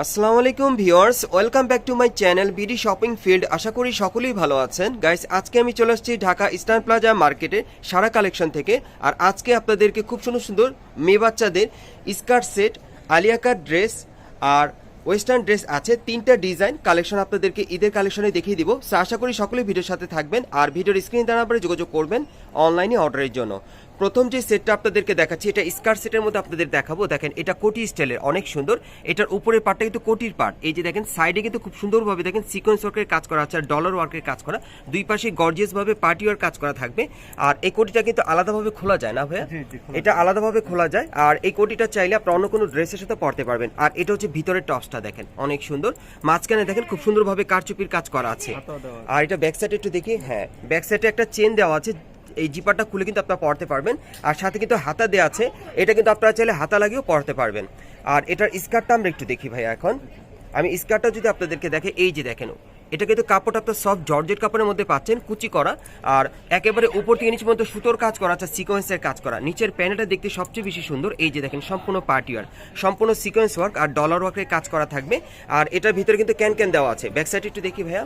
আসসালামু আলাইকুম viewers, welcome back to my channel BD shopping field. আশা করি সকলেই ভালো আছেন। গাইস, আজকে আমি চলে আসছি ঢাকা ইস্টার্ন প্লাজা মার্কেটে সারা কালেকশন থেকে। আর আজকে আপনাদেরকে খুব সুন্দর সুন্দর মেয়ে বাচ্চাদের স্কার্ট সেট, আলিয়াকার ড্রেস আর ওয়েস্টার্ন ড্রেস আছে। তিনটা ডিজাইন কালেকশন আপনাদেরকে ঈদের কালেকশনে দেখিয়ে দিব। আশা করি সকলেই ভিডিওর সাথে থাকবেন। আর ভিডিওর স্ক্রিন দ্বারা নাম্বারে যোগাযোগ করবেন অনলাইনে অর্ডারের জন্য। প্রথম যে সেটটা আপনাদেরকে দেখাচ্ছি এটা স্কার্ট সেটের মধ্যে আপনাদের দেখাবো। দেখেন এটা কোটি স্টাইলের অনেক সুন্দর। এটার উপরের পার্টটা কিন্তু কোটির পার্ট এই যে দেখেন সাইডে কিন্তু খুব সুন্দরভাবে দেখেন সিকোয়েন্স ওয়ার্কের কাজ করা আছে আর ডলার ওয়ার্কের কাজ করা। দুই পাশে গর্জিয়াস ভাবে পার্টি ওয়ার কাজ করা থাকবে। আর এই কোটিটা কিন্তু আলাদাভাবে খোলা যায় না ভাইয়া? এটা আলাদাভাবে খোলা যায়। আর এই কোটিটা চাইলে আপনি অন্য কোনো ড্রেসের সাথে পরতে পারবেন। আর এটা হচ্ছে ভিতরের টপসটা দেখেন অনেক সুন্দর। মাঝখানে দেখেন খুব সুন্দরভাবে কারচুপির কাজ করা আছে। আছে। আর এটা ব্যাক সাইডে একটু দেখি হ্যাঁ ব্যাক সাইডে একটা চেন দেওয়া আছে এই জিপারটা খুলে কিন্তু আপনারা পড়তে পারবেন। আর সাথে কিন্তু হাতা দেওয়া আছে। এটা কিন্তু আপনারা চাইলে হাতা লাগিয়েও পড়তে পারবেন। আর এটার স্কার্টটা আমরা একটু দেখি ভাই এখন। আমি স্কার্টটা যদি আপনাদেরকে দেখে, এই যে দেখেন এটা কিন্তু কাপড়টা আপনার সফট জর্জেট কাপড়ের মধ্যে পাচ্ছেন, কুচি করা। আর একেবারে উপর থেকে নিচে পর্যন্ত সুতোর কাজ করা আছে, সিকোয়েন্সের কাজ করা। নিচের প্যানেলটা দেখতে সবচেয়ে বেশি সুন্দর। এই যে দেখেন, সম্পূর্ণ পার্টি ওয়ার সম্পূর্ণ সিকোয়েন্স ওয়ার্ক আর ডলার ওয়ার্কের কাজ করা থাকবে। আর এটার ভিতরে কিন্তু ক্যান ক্যান দেওয়া আছে। ব্যাক সাইড একটু দেখি ভাইয়া।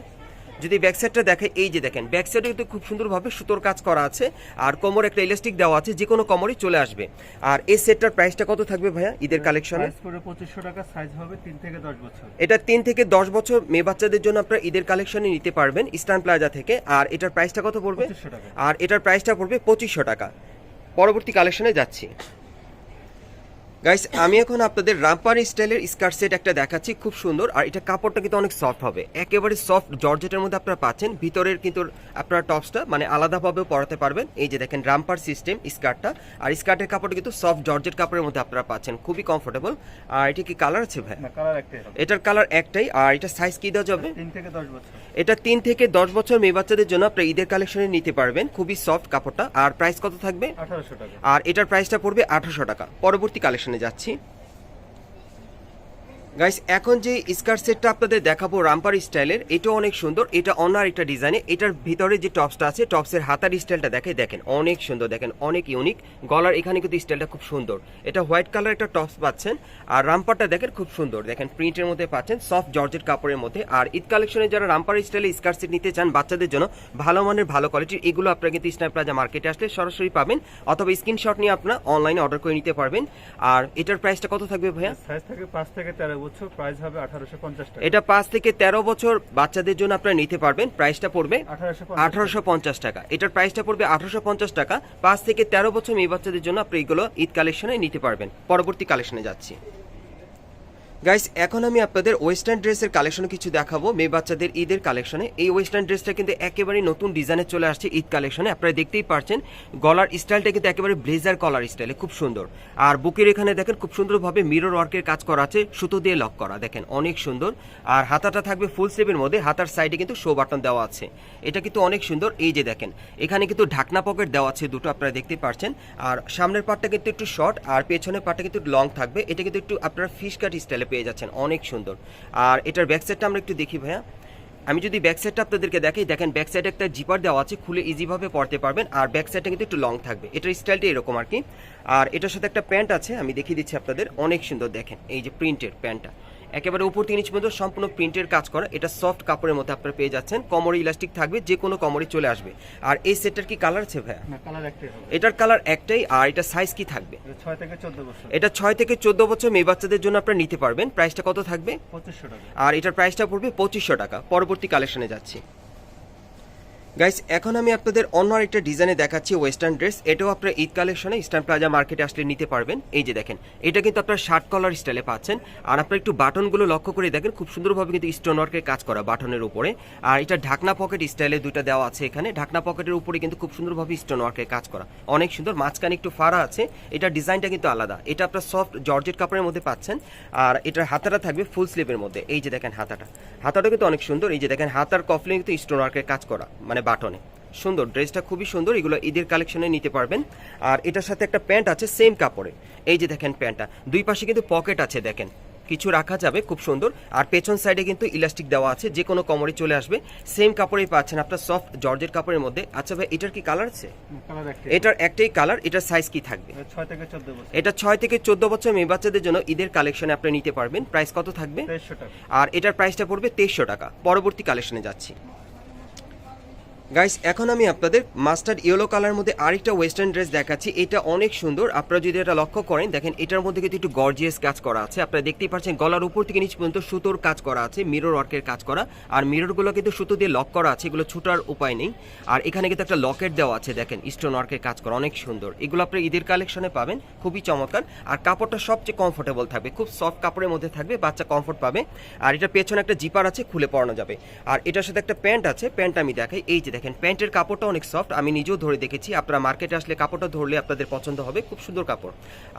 যদি ব্যাক সাইডটা দেখে এই যে দেখেন ব্যাক সাইডে কিন্তু খুব সুন্দরভাবে সুতোর কাজ করা আছে আর কোমর একটা ইলাস্টিক দেওয়া আছে যে কোনো কোমরই চলে আসবে। আর এই সেটটার প্রাইসটা কত থাকবে ভাইয়া ঈদের কালেকশনে পঁচিশশো টাকা সাইজ হবে তিন থেকে দশ বছর। এটা তিন থেকে দশ বছর মেয়ে বাচ্চাদের জন্য আপনারা ঈদের কালেকশনে নিতে পারবেন ইস্টার্ন প্লাজা থেকে। আর এটার প্রাইসটা কত পড়বে? 2500 টাকা। আর এটার প্রাইসটা পড়বে পঁচিশশো টাকা। পরবর্তী কালেকশনে যাচ্ছি। গাইস আমি এখন আপনাদের রামপার স্টাইলের স্কার্ট সেট একটা দেখাচ্ছি খুব সুন্দর। আর এটা কাপড়টা কিন্তু অনেক সফট হবে। একেবারে সফট জর্জেটের মধ্যে আপনারা পাচ্ছেন। ভিতরের কিন্তু আপনারা টপসটা মানে আলাদাভাবেও পরাতে পারবেন। এই যে দেখেন রামপার সিস্টেম স্কার্টটা। আর স্কার্টের কাপড়টা কিন্তু সফট জর্জেট কাপড়ের মধ্যে আপনারা পাচ্ছেন। খুবই কমফোর্টেবল আর এটা কি কালার আছে ভাই? হবে। এটার কালার একটাই। আর এটা সাইজ কি দেওয়া যাবে? এটা তিন থেকে দশ বছর মেয়ে বাচ্চাদের জন্য আপনার ঈদের কালেকশনে নিতে পারবেন। খুবই সফট কাপড়টা। আর প্রাইস কত থাকবে? আর এটার প্রাইসটা পড়বে আঠারোশো টাকা। পরবর্তী কালেকশনে যাচ্ছি। গাইস এখন যে স্কার্ট সেটটা আপনাদের দেখাবো রামপার স্টাইলের এটা অনেক সুন্দর। এটা অন্য একটা ডিজাইনে, এটার ভিতরে যে টপসটা আছে, টপসের হাতার স্টাইলটা দেখে দেখেন, অনেক সুন্দর দেখেন, অনেক ইউনিক গলার এখানে কিন্তু স্টাইলটা খুব সুন্দর। এটা হোয়াইট কালার একটা টপস পাচ্ছেন, আর রামপারটা দেখেন খুব সুন্দর। দেখেন প্রিন্টের মধ্যে পাচ্ছেন সফট জর্জেট কাপড়ের মধ্যে। আর ঈদ কালেকশনে যারা রামপার স্টাইলে স্কার্ট সেট নিতে চান বাচ্চাদের জন্য, ভালো মানের, ভালো কোয়ালিটির এগুলো আপনারা কিন্তু স্ন্যাপ প্লাজা মার্কেটে আসলে সরাসরি পাবেন, অথবা স্ক্রিনশট নিয়ে আপনারা অনলাইনে অর্ডার করে নিতে পারবেন। আর এটার প্রাইসটা কত থাকবে ভাইয়া? সাইজ থাকে পাঁচ থেকে তেরো বছর প্রাইস হবে আঠারোশো পঞ্চাশ টাকা। এটা পাঁচ থেকে তেরো বছর বাচ্চাদের জন্য আপনারা নিতে পারবেন। প্রাইসটা পড়বে আঠারোশো আঠারোশো পঞ্চাশ টাকা। এটার প্রাইসটা পড়বে আঠারোশো পঞ্চাশ টাকা। পাঁচ থেকে তেরো বছর মেয়ে বাচ্চাদের জন্য আপনি এগুলো ঈদ কালেকশনে নিতে পারবেন। পরবর্তী কালেকশনে যাচ্ছি। গাইস এখন আমি আপনাদের ওয়েস্টার্ন ড্রেসের কালেকশন কিছু দেখাবো। মেয়ে বাচ্চাদের ঈদের কালেকশনে এই ওয়েস্টার্ন ড্রেসটা কিন্তু একেবারে নতুন ডিজাইনে চলে আসছে ঈদ কালেকশনে আপনারা দেখতেই পারছেন, গলার স্টাইলটা কিন্তু একেবারে ব্লেজার কলার স্টাইলে খুব সুন্দর। আর বুকের এখানে দেখেন, খুব সুন্দরভাবে মিরর ওয়ার্কের কাজ করা আছে, সুতো দিয়ে লক করা, দেখেন, অনেক সুন্দর। আর হাতাটা থাকবে ফুল স্লিভের মধ্যে, হাতার সাইডে কিন্তু শো বাটন দেওয়া আছে। এটা কিন্তু অনেক সুন্দর। এই যে দেখেন, এখানে কিন্তু ঢাকনা পকেট দেওয়া আছে, দুটো আপনারা দেখতে পারছেন। আর সামনের পার্টটা কিন্তু একটু শর্ট আর পেছনের পার্টটা কিন্তু লং থাকবে। এটা কিন্তু একটু আপনারা ফিশ কাট স্টাইলে পেয়ে যাচ্ছেন, অনেক সুন্দর। আর এটার ব্যাক সাইডটা আমরা একটু দেখি ভাইয়া। আমি যদি ব্যাক সাইডটা আপনাদেরকে দেখাই, দেখেন ব্যাক সাইডে একটা জিপার দেওয়া আছে, খুলে ইজিভাবে পড়তে পারবেন, আর ব্যাক সাইডটা কিন্তু একটু লং থাকবে। এটার স্টাইলটা এরকম আর কি। আর এটার সাথে একটা প্যান্ট আছে, আমি দেখিয়ে দিচ্ছি আপনাদের, অনেক সুন্দর দেখেন, এই যে প্রিন্টের প্যান্টটা একেবারে উপর তিন ইঞ্চ পর্যন্ত সম্পূর্ণ প্রিন্টের কাজ করা। এটা সফট কাপড়ের মধ্যে আপনারা পেয়ে যাচ্ছেন। কমরে ইলাস্টিক থাকবে যে কোনো কমরে চলে আসবে। আর এই সেটটার কি কালার আছে ভাইয়া? এটার কালার একটাই আর এটা সাইজ কি থাকবে? এটা ছয় থেকে চোদ্দ বছর। এটা ছয় থেকে চোদ্দ বছর মেয়ে বাচ্চাদের জন্য আপনারা নিতে পারবেন। প্রাইসটা কত থাকবে? আর এটার প্রাইসটা পড়বে পঁচিশশো টাকা। পরবর্তী কালেকশনে যাচ্ছি। গাইস এখন আমি আপনাদের অন্য আরেকটা ডিজাইনে দেখাচ্ছি ওয়েস্টার্ন ড্রেস এটাও আপনারা ঈদ কালেকশনে ইস্টার্ন প্লাজা মার্কেটে আসলে নিতে পারবেন। এই যে দেখেন, এটা কিন্তু আপনার শার্ট কলার স্টাইলে পাচ্ছেন। আর আপনার একটু বাটনগুলো লক্ষ্য করে দেখেন, খুব সুন্দরভাবে কিন্তু স্টোন ওয়ার্কের কাজ করা বাটনের উপরে। আর এটা ঢাকনা পকেট স্টাইলে দুইটা দেওয়া আছে এখানে। ঢাকনা পকেটের উপরে কিন্তু খুব সুন্দরভাবে স্টোন ওয়ার্কের কাজ করা। অনেক সুন্দর, মাঝখানে একটু ফাড়া আছে। এটা ডিজাইনটা কিন্তু আলাদা। এটা আপনার সফট জর্জেট কাপড়ের মধ্যে পাচ্ছেন। আর এটার হাতাটা থাকবে ফুল স্লিভের মধ্যে। এই যে দেখেন হাতাটা। হাতাটা কিন্তু অনেক সুন্দর। এই যে দেখেন, হাতার কফলে কিন্তু স্টোন ওয়ার্কের কাজ করা। মানে বাটনে। সুন্দর ড্রেসটা খুবই সুন্দর এগুলো ঈদের কালেকশনে নিতে পারবেন। আর এটার সাথে একটা প্যান্ট আছে সেম কাপড়ে। এই যে দেখেন প্যান্টটা দুই পাশে কিন্তু পকেট আছে দেখেন। কিছু রাখা যাবে খুব সুন্দর। আর পেছন সাইডে কিন্তু ইলাস্টিক দেওয়া আছে যে কোনো কমরে চলে আসবে। সেম কাপড়েই পাচ্ছেন আপনার সফট জর্জের কাপড়ের মধ্যে। আচ্ছা ভাই এটার কি কালার আছে? এটার একটাই কালার এটার সাইজ কি থাকবে? এটা ছয় থেকে চোদ্দ বছর। এটা ছয় থেকে চোদ্দ বছর মেয়ে বাচ্চাদের জন্য ঈদের কালেকশনে আপনি নিতে পারবেন। প্রাইস কত থাকবে? আর এটার প্রাইসটা পড়বে তেইশশো টাকা। পরবর্তী কালেকশনে যাচ্ছি। গাইস এখন আমি আপনাদের মাস্টার্ড ইয়েলো কালার মধ্যে আরেকটা ওয়েস্টার্ন ড্রেস দেখাচ্ছি। এটা অনেক সুন্দর। আপনারা যদি এটা লক্ষ্য করেন, দেখেন এটার মধ্যে কিন্তু একটু গর্জিয়াস কাজ করা আছে। আপনারা দেখতেই পাচ্ছেন, গলার উপর থেকে নিচ পর্যন্ত সুতোর কাজ করা আছে মিরর ওয়ার্কের কাজ করা। আর মিররগুলো কিন্তু সুতো দিয়ে লক করা আছে, এগুলো ছুটার উপায় নেই। আর এখানে কিন্তু একটা লকেট দেওয়া আছে, দেখেন স্টোন ওয়ার্কের কাজ করা, অনেক সুন্দর। এগুলো আপনি ঈদের কালেকশনে পাবেন, খুবই চমৎকার। আর কাপড়টা সবচেয়ে কমফোর্টেবল থাকবে, খুব সফট কাপড়ের মধ্যে থাকবে, বাচ্চা কমফোর্ট পাবে। আর এটার পেছনে একটা জিপার আছে, খুলে পরানো যাবে। আর এটার সাথে একটা প্যান্ট আছে প্যান্ট আমি দেখাই, এই যে দেখেন প্যান্টের কাপড়টা অনেক সফট আমি নিজেও ধরে দেখেছি। আপনারা মার্কেটে আসলে কাপড়টা ধরলে আপনাদের পছন্দ হবে খুব সুন্দর কাপড়।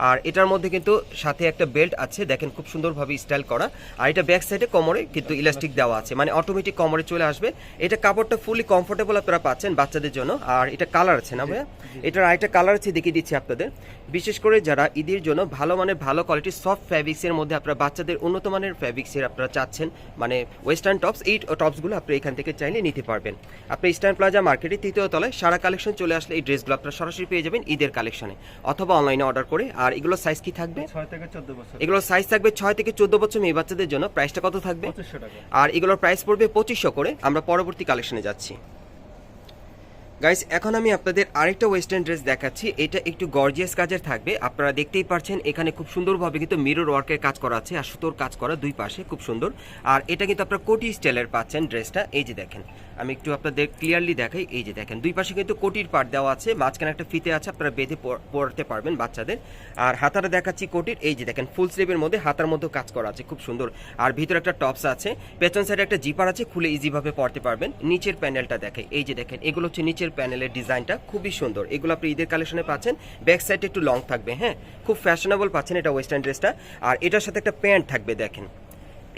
আর এটার মধ্যে কিন্তু সাথে একটা বেল্ট আছে দেখেন খুব সুন্দরভাবে স্টাইল করা। আর এটা ব্যাক সাইডে কোমরে কিন্তু ইলাস্টিক দেওয়া আছে মানে অটোমেটিক কোমরে চলে আসবে। এটা কাপড়টা ফুলি কমফোর্টেবল আপনারা পাচ্ছেন বাচ্চাদের জন্য। আর এটা কালার আছে না ভাইয়া? এটার আরেকটা কালার আছে দেখিয়ে দিচ্ছি আপনাদের। বিশেষ করে যারা ঈদের জন্য ভালো মানের ভালো কোয়ালিটির সফট ফ্যাব্রিক্সের মধ্যে আপনারা বাচ্চাদের উন্নত মানের ফ্যাব্রিক্সের আপনারা চাচ্ছেন মানে ওয়েস্টার্ন টপস এই টপসগুলো আপনি এখান থেকে চাইলে নিতে পারবেন। আপনি ইস্টার্ন প্লাজা মার্কেটের তৃতীয় তলায় সারা কালেকশন চলে আসলে এই ড্রেসগুলো আপনারা সরাসরি পেয়ে যাবেন ঈদের কালেকশনে অথবা অনলাইনে অর্ডার করে। আর এগুলো সাইজ কি থাকবে? এগুলোর সাইজ থাকবে ছয় থেকে চোদ্দ বছর মেয়ে বাচ্চাদের জন্য। প্রাইসটা কত থাকবে? আর এগুলোর প্রাইস পড়বে পঁচিশশো করে। আমরা পরবর্তী কালেকশনে যাচ্ছি। গাইস এখন আমি আপনাদের আরেকটা ওয়েস্টার্ন ড্রেস দেখাচ্ছি। এটা একটু গর্জিয়াস কাজের থাকবে। আপনারা দেখতেই পাচ্ছেন এখানে খুব সুন্দরভাবে কিন্তু মিরর ওয়ার্কের কাজ করা আছে আর সুতোর কাজ করা দুই পাশে, খুব সুন্দর। আর এটা কিন্তু আপনারা কোটি স্টাইলের পাচ্ছেন ড্রেসটা এই যে দেখেন, আমি একটু আপনাদের ক্লিয়ারলি দেখাই। এই যে দেখেন, দুই পাশে কিন্তু কোটির পাট দেওয়া আছে। মাঝখানে একটা ফিতে আছে, আপনারা বেঁধে পরতে পারবেন বাচ্চাদের। আর হাতাটা দেখাচ্ছি কোটির। এই যে দেখেন ফুল স্লিভের মধ্যে হাতার মধ্যে কাজ করা আছে, খুব সুন্দর। আর ভিতরে একটা টপস আছে। পেছন সাইডে একটা জিপার আছে, খুলে ইজিভাবে পড়তে পারবেন। নিচের প্যানেলটা দেখে এই যে দেখেন, এগুলো হচ্ছে নিচের প্যানেলের ডিজাইনটা খুবই সুন্দর। এগুলো আপনি ঈদের কালেকশনে পাচ্ছেন। ব্যাক সাইডে একটু লং থাকবে হ্যাঁ? খুব ফ্যাশনেবল পাচ্ছেন এটা ওয়েস্টার্ন ড্রেসটা আর এটার সাথে একটা প্যান্ট থাকবে, দেখেন।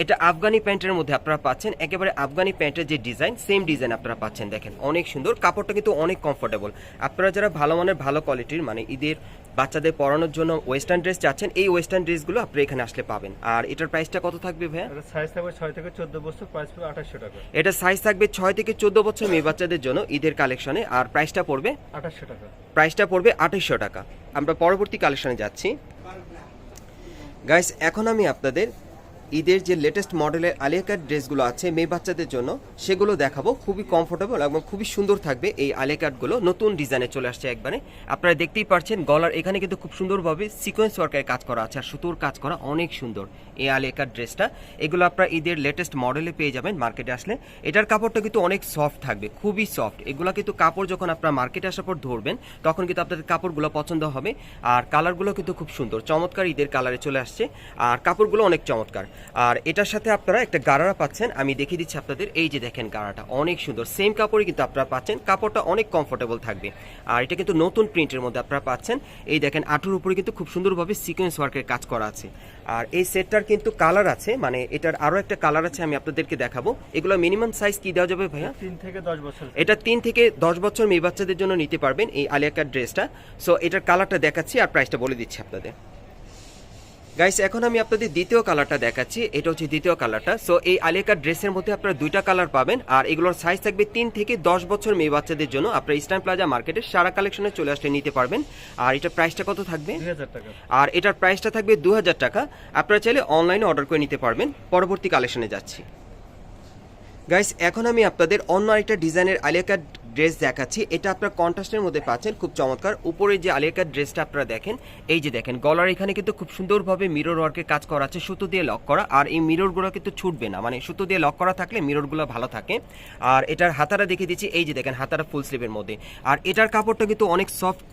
এটা আফগানি প্যান্টের মধ্যে আপনারা পাচ্ছেন। একেবারে আফগানি প্যান্টের যে ডিজাইন সেম ডিজাইন আপনারা পাচ্ছেন দেখেন। অনেক সুন্দর কাপড়টা কিন্তু অনেক কমফোর্টেবল আপনারা যারা ভালো মানের ভালো কোয়ালিটির মানে ঈদের বাচ্চাদের পরানোর জন্য ওয়েস্টার্ন ড্রেস চাচ্ছেন এই ওয়েস্টার্ন ড্রেসগুলো আপনি এখানে আসলে পাবেন। আর এটার প্রাইসটা কত থাকবে ভাইয়া? সাইজ থাকবে ছয় থেকে চোদ্দ বছর প্রাইস পড়বে আঠাশশো টাকা। এটা সাইজ থাকবে ছয় থেকে চোদ্দ বছর মেয়ে বাচ্চাদের জন্য ঈদের কালেকশনে আর প্রাইসটা পড়বে? আঠাশশো টাকা। প্রাইসটা পড়বে আঠাশশো টাকা। আমরা পরবর্তী কালেকশনে যাচ্ছি। গাইস এখন আমি আপনাদের ঈদের যে লেটেস্ট মডেলের আলিয়া কাট ড্রেসগুলো আছে মেয়ে বাচ্চাদের জন্য, সেগুলো দেখাবো। খুবই কমফোর্টেবল এবং খুবই সুন্দর থাকবে এই আলিয়া কাটগুলো নতুন ডিজাইনে চলে আসছে একবারে। আপনারা দেখতেই পাচ্ছেন গলার এখানে কিন্তু খুব সুন্দরভাবে সিকোয়েন্স ওয়ার্কের কাজ করা আছে আর সুতোর কাজ করা অনেক সুন্দর এই আলিয়া কাট ড্রেসটা এগুলো আপনারা ঈদের লেটেস্ট মডেলে পেয়ে যাবেন মার্কেটে আসলে। এটার কাপড়টা কিন্তু অনেক সফট থাকবে, খুবই সফট এগুলো কিন্তু কাপড় যখন আপনারা মার্কেটে আসার পর ধরবেন, তখন কিন্তু আপনাদের কাপড়গুলো পছন্দ হবে। আর কালারগুলো কিন্তু খুব সুন্দর, চমৎকার ঈদের কালারে চলে আসছে। আর কাপড়গুলো অনেক চমৎকার। আর এটার সাথে আপনারা একটা গারারা পাচ্ছেন। আমি দেখিয়ে দিচ্ছি আপনাদের। এই যে দেখেন গাড়াটা অনেক সুন্দর। সেম কাপড়ই কিন্তু আপনারা পাচ্ছেন। কাপড়টা অনেক কমফোর্টেবল থাকবে। আর এটা কিন্তু নতুন প্রিন্টের মধ্যে আপনারা পাচ্ছেন। এই দেখেন আঠুর উপরে কিন্তু খুব সুন্দরভাবে সিকোয়েন্স ওয়ার্কের কাজ করা আছে। আর এই সেটটার কিন্তু কালার আছে মানে এটার আরও একটা কালার আছে আমি আপনাদেরকে দেখাবো। এগুলো মিনিমাম সাইজ কি দেওয়া যাবে ভাইয়া? তিন থেকে দশ বছর। এটা তিন থেকে দশ বছর মেয়ে বাচ্চাদের জন্য নিতে পারবেন এই আলিয়া কাট ড্রেসটা সো এটার কালারটা দেখাচ্ছি আর প্রাইসটা বলে দিচ্ছি আপনাদের। গাইস এখন আমি আপনাদের দ্বিতীয় কালারটা দেখাচ্ছি। এটা হচ্ছে দ্বিতীয় কালারটা সো এই আলিয়া কাট ড্রেসের মধ্যে আপনারা দুইটা কালার পাবেন। আর এগুলোর সাইজ থাকবে তিন থেকে দশ বছর মেয়ে বাচ্চাদের জন্য। আপনারা ইস্টার্ন প্লাজা মার্কেটে সারা কালেকশনে চলে আসলে নিতে পারবেন। আর এটার প্রাইসটা কত থাকবে? আর এটার প্রাইসটা থাকবে দু হাজার টাকা। আপনারা চাইলে অনলাইনে অর্ডার করে নিতে পারবেন। পরবর্তী কালেকশনে যাচ্ছি। গাইস এখন আমি আপনাদের অন্য আরেকটা ডিজাইনের আলিয়াকার ড্রেস দেখাচ্ছি। এটা আপনার কন্ট্রাস্টের মধ্যে পাচ্ছেন, খুব চমৎকার। উপরে যে আলিয়াকার ড্রেসটা আপনারা দেখেন, এই যে দেখেন, গলার এখানে কিন্তু খুব সুন্দরভাবে মিরর ওয়ার্কের কাজ করা আছে, সুতো দিয়ে লক করা। আর এই মিররগুলো কিন্তু ছুটবে না মানে সুতো দিয়ে লক করা থাকলে মিররগুলো ভালো থাকে। আর এটার হাতারা দেখে দিচ্ছি, এই যে দেখেন হাতারা ফুল স্লিভের মধ্যে। আর এটার কাপড়টা কিন্তু অনেক সফট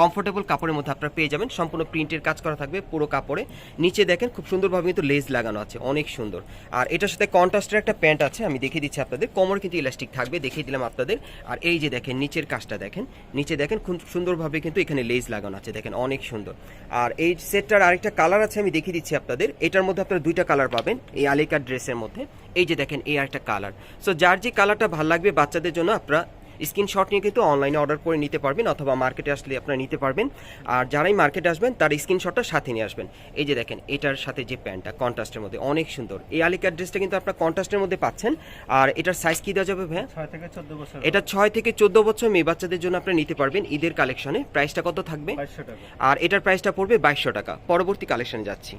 কমফোর্টেবল কাপড়ের মধ্যে আপনারা পেয়ে যাবেন। সম্পূর্ণ প্রিন্টের কাজ করা থাকবে পুরো কাপড়ে। নিচে দেখেন খুব সুন্দরভাবে কিন্তু লেস লাগানো আছে, অনেক সুন্দর। আর এটার সাথে কন্ট্রাস্টের একটা প্যান্ট আছে, আমি দেখিয়ে দিচ্ছি আপনাদের। কোমর কিন্তু ইলাস্টিক থাকবে, দেখিয়ে দিলাম আপনাদের। আর এই যে দেখেন, নিচের কাজটা দেখেন। নিচে দেখেন খুব সুন্দরভাবে কিন্তু এখানে লেস লাগানো আছে, দেখেন অনেক সুন্দর। আর এই সেটটার আরেকটা কালার আছে, আমি দেখিয়ে দিচ্ছি আপনাদের। এটার মধ্যে আপনারা দুইটা কালার পাবেন, এই আলিকার ড্রেসের মধ্যে। এই যে দেখেন, এই আরেকটা কালার সো যার যে কালারটা ভালো লাগবে বাচ্চাদের জন্য, আপনারা স্ক্রিনশট নিয়ে কিন্তু অনলাইনে অর্ডার করে নিতে পারবেন অথবা মার্কেটে আসলে আপনারা নিতে পারবেন। আর যারাই মার্কেটে আসবেন তার স্ক্রিনশটটা সাথে নিয়ে আসবেন। এই যে দেখেন এটার সাথে যে প্যান্টটা কন্ট্রাস্টের মধ্যে অনেক সুন্দর। এই আলিকার ড্রেসটা কিন্তু আপনার কন্ট্রাস্টের মধ্যে পাচ্ছেন। আর এটার সাইজ কি দেওয়া যাবে বছর এটা ছয় থেকে চোদ্দ বছর মেয়ে বাচ্চাদের জন্য আপনি নিতে পারবেন ঈদের কালেকশনে প্রাইসটা কত থাকবে? আর এটার প্রাইসটা পড়বে বাইশশো টাকা। পরবর্তী কালেকশনে যাচ্ছি।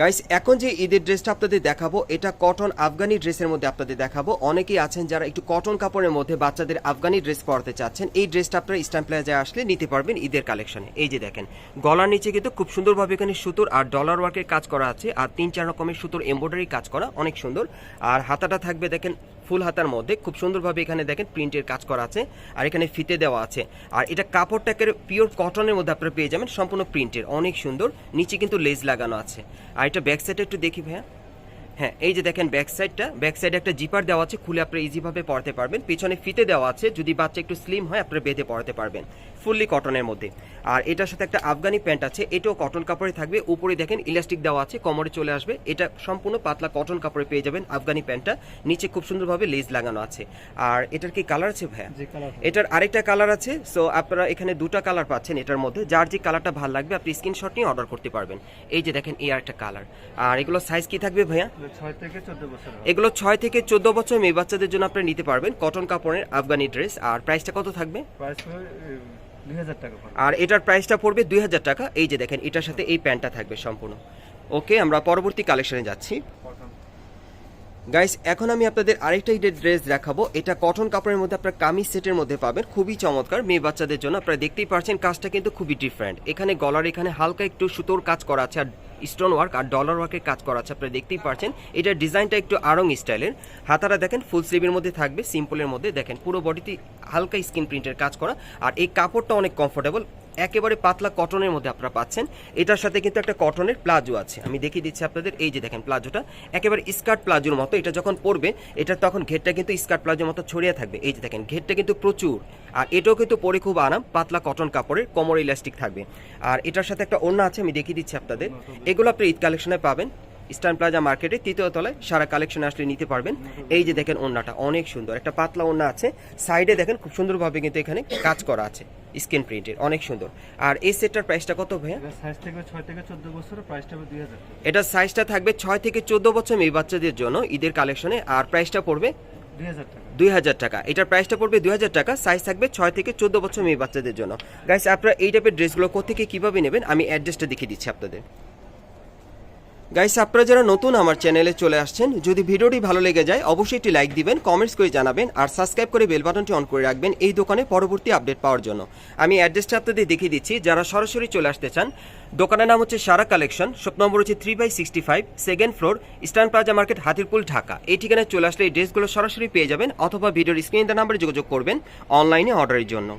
গাইস এখন যে ঈদের ড্রেসটা আপনাদের দেখাবো, এটা কটন আফগানি ড্রেসের মধ্যে আপনাদের দেখাবো। অনেকেই আছেন যারা একটু কটন কাপড়ের মধ্যে বাচ্চাদের আফগানি ড্রেস পরতে চাচ্ছেন। এই ড্রেসটা আপনারা স্ট্যাম্প প্লাজায় আসলে নিতে পারবেন ঈদের কালেকশনে এই যে দেখেন, গলার নিচে কিন্তু খুব সুন্দরভাবে এখানে সুতোর আর ডলার ওয়ার্কের কাজ করা আছে। আর তিন চার রকমের সুতোর এমব্রয়ডারি কাজ করা, অনেক সুন্দর। আর হাতাটা থাকবে দেখেন ফুল হাতার মধ্যে খুব সুন্দরভাবে এখানে দেখেন প্রিন্টের কাজ করা আছে আর এখানে ফিতে দেওয়া আছে। আর এটা কাপড়টাকে পিওর কটনের মধ্যে আপনারা পেয়ে যাবেন, সম্পূর্ণ প্রিন্টের অনেক সুন্দর। নিচে কিন্তু লেজ লাগানো আছে। আর এটা ব্যাক সাইডে একটু দেখি ভাইয়া। হ্যাঁ এই যে দেখেন ব্যাক সাইডটা ব্যাক সাইডে একটা জিপার দেওয়া আছে, খুলে আপনি ইজিভাবে পড়তে পারবেন। পিছনে ফিতে দেওয়া আছে, যদি বাচ্চা একটু স্লিম হয়, আপনারা বেঁধে পড়তে পারবেন। ফুললি কটনের মধ্যে। আর এটার সাথে একটা আফগানি প্যান্ট আছে এটাও কটন কাপড়ে থাকবে। উপরে দেখেন ইলাস্টিক দেওয়া আছে কোমরে চলে আসবে। এটা সম্পূর্ণ পাতলা কটন কাপড়ে পেয়ে যাবেন আফগানি প্যান্টটা। নিচে খুব সুন্দরভাবে লেজ লাগানো আছে। আর এটার কি কালার আছে ভাইয়া? এটার আরেকটা কালার আছে সো আপনারা এখানে দুটো কালার পাচ্ছেন এটার মধ্যে। যার যে কালারটা ভালো লাগবে আপনি স্ক্রিনশট নিয়ে অর্ডার করতে পারবেন। এই যে দেখেন এই আরেকটা কালার। আর এগুলো সাইজ কি থাকবে ভাইয়া? ছয় থেকে চোদ্দ বছর এগুলো ছয় থেকে চোদ্দ বছর মেয়ে বাচ্চাদের জন্য আপনারা নিতে পারবেন। কটন কাপড়ের আফগানি ড্রেস আর প্রাইসটা কত থাকবে? আর এটার প্রাইসটা পড়বে দুই হাজার টাকা। এই যে দেখেন, এটার সাথে এই প্যান্টটা থাকবে সম্পূর্ণ। ওকে, আমরা পরবর্তী কালেকশনে যাচ্ছি। গাইস এখন আমি আপনাদের আরেকটা ঈদের ড্রেস দেখাবো। এটা কটন কাপড়ের মধ্যে আপনার কামিজ সেটের মধ্যে পাবেন। খুবই চমৎকার। মেয়ে বাচ্চাদের জন্য আপনারা দেখতেই পারছেন, কাজটা কিন্তু খুবই ডিফারেন্ট এখানে গলার এখানে হালকা একটু সুতোর কাজ করা আছে আর স্টোন ওয়ার্ক আর ডলার ওয়ার্কের কাজ করা আছে। আপনারা দেখতেই পারছেন, এটার ডিজাইনটা একটু আরং স্টাইলের। হাতারা দেখেন ফুল স্লিভের মধ্যে থাকবে সিম্পলের মধ্যে। দেখেন, পুরো বডিতে হালকা স্কিন প্রিন্টের কাজ করা। আর এই কাপড়টা অনেক কমফোর্টেবল একেবারে পাতলা কটনের মধ্যে আপনারা পাচ্ছেন। এটার সাথে কিন্তু একটা কটনের প্লাজো আছে। আমি দেখিয়ে দিচ্ছি আপনাদের। এই যে দেখেন প্লাজোটা, একেবারে স্কার্ট প্লাজোর মতো। এটা যখন পরবে, এটা তখন ঘেরটা কিন্তু স্কার্ট প্লাজোর মতো ছড়িয়ে থাকবে। এই যে দেখেন, ঘেরটা কিন্তু প্রচুর। আর এটাও কিন্তু পরে খুব আরাম, পাতলা কটন কাপড়ের, কোমর ইলাস্টিক থাকবে। আর এটার সাথে একটা ওড়না আছে, আমি দেখিয়ে দিচ্ছি আপনাদের। এগুলো আপনি ঈদ কালেকশনে পাবেন। ইস্টার্ন প্লাজা মার্কেটে তৃতীয় তলায় সারা কালেকশন আসলে নিতে পারবেন। এই যে দেখেন ওড়নাটা অনেক সুন্দর। একটা পাতলা ওড়না আছে। সাইডে দেখেন খুব সুন্দরভাবে কিন্তু এখানে কাজ করা আছে স্ক্রিন প্রিন্টের অনেক সুন্দর। আর এই সেটটার প্রাইসটা কত ভাইয়া? সাইজ থেকে ছয় থেকে চোদ্দ বছর প্রাইসটা হবে দুই হাজার এটার সাইজটা থাকবে ছয় থেকে চোদ্দ বছর মেয়ে বাচ্চাদের জন্য ঈদের কালেকশনে আর প্রাইসটা পড়বে দুই হাজার টাকা। দুই হাজার টাকা। এটার প্রাইসটা পড়বে দুই হাজার টাকা সাইজ থাকবে ছয় থেকে চোদ্দ বছর মেয়ে বাচ্চাদের জন্য। গাইস আপনারা এই টাইপের ড্রেসগুলো কোথেকে কীভাবে নেবেন? আমি অ্যাড্রেসটা দেখিয়ে দিচ্ছি আপনাদের। গাইস আপনারা যারা নতুন আমার চ্যানেলে চলে আসছেন, যদি ভিডিওটি ভালো লেগে যায়, অবশ্যই একটি লাইক দিবেন কমেন্টস করে জানাবেন, আর সাবস্ক্রাইব করে বেল বাটনটি অন করে রাখবেন এই দোকানে পরবর্তী আপডেট পাওয়ার জন্য। আমি অ্যাড্রেসটা আপনাদের দেখিয়ে দিচ্ছি, যারা সরাসরি চলে আসতে চান, দোকানের নাম হচ্ছে সারা কালেকশন শপ নম্বর হচ্ছে three by sixty five second floor eastern plaza market Hatirpool, Dhaka. এই ঠিকানায় চলে আসলে এই ড্রেসগুলো সরাসরি পেয়ে যাবেন, অথবা ভিডিওর স্ক্রিন নাম্বারে যোগাযোগ করবেন অনলাইনে অর্ডারের জন্য।